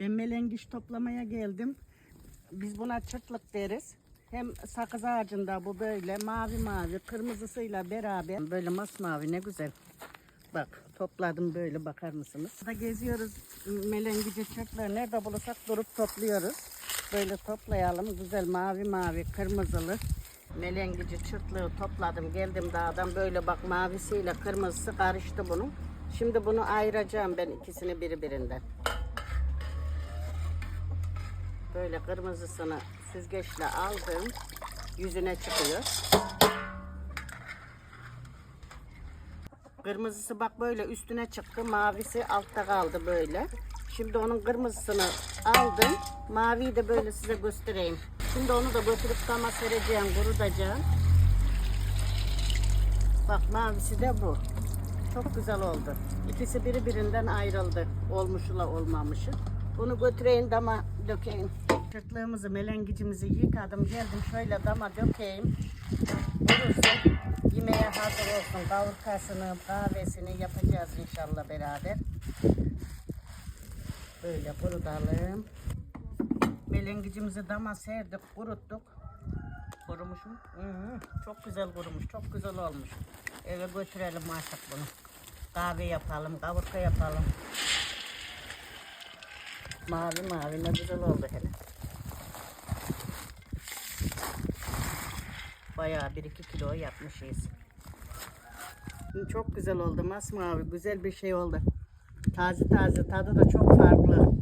Ben melengiş toplamaya geldim. Biz buna çırtlık deriz. Hem sakız ağacında bu böyle mavi mavi kırmızısıyla beraber böyle masmavi ne güzel. Bak topladım böyle bakar mısınız? Burada geziyoruz melengici çırtlığı nerede bulursak durup topluyoruz. Böyle toplayalım güzel mavi mavi kırmızılı melengici çırtlığı topladım geldim dağdan böyle bak mavisiyle kırmızısı karıştı bunun. Şimdi bunu ayıracağım ben ikisini birbirinden. Böyle kırmızısını süzgeçle aldım. Yüzüne çıkıyor. Kırmızısı bak böyle üstüne çıktı. Mavisi altta kaldı böyle. Şimdi onun kırmızısını aldım. Maviyi de böyle size göstereyim. Şimdi onu da götürüp dama sereceğim, kurutacağım. Bak mavisi de bu. Çok güzel oldu. İkisi birbirinden ayrıldı. Olmuşla olmamışı. Bunu götüreyim dama dökeyim. Çırtlığımızı, melengicimizi yıkadım. Geldim şöyle dama dökeyim. Olursa yemeğe hazır olsun. Kavurkasını, kahvesini yapacağız inşallah beraber. Böyle kurutalım. Melengicimizi dama serdik, kuruttuk. Kurumuş mu? Hı hı, çok güzel kurumuş, çok güzel olmuş. Eve götürelim artık bunu. Kahve yapalım, kavurka yapalım. Mavi mavi ne güzel oldu hele. Bayağı 1-2 kilo yapmışız. Çok güzel oldu masmavi, güzel bir şey oldu. Taze taze tadı da çok farklı.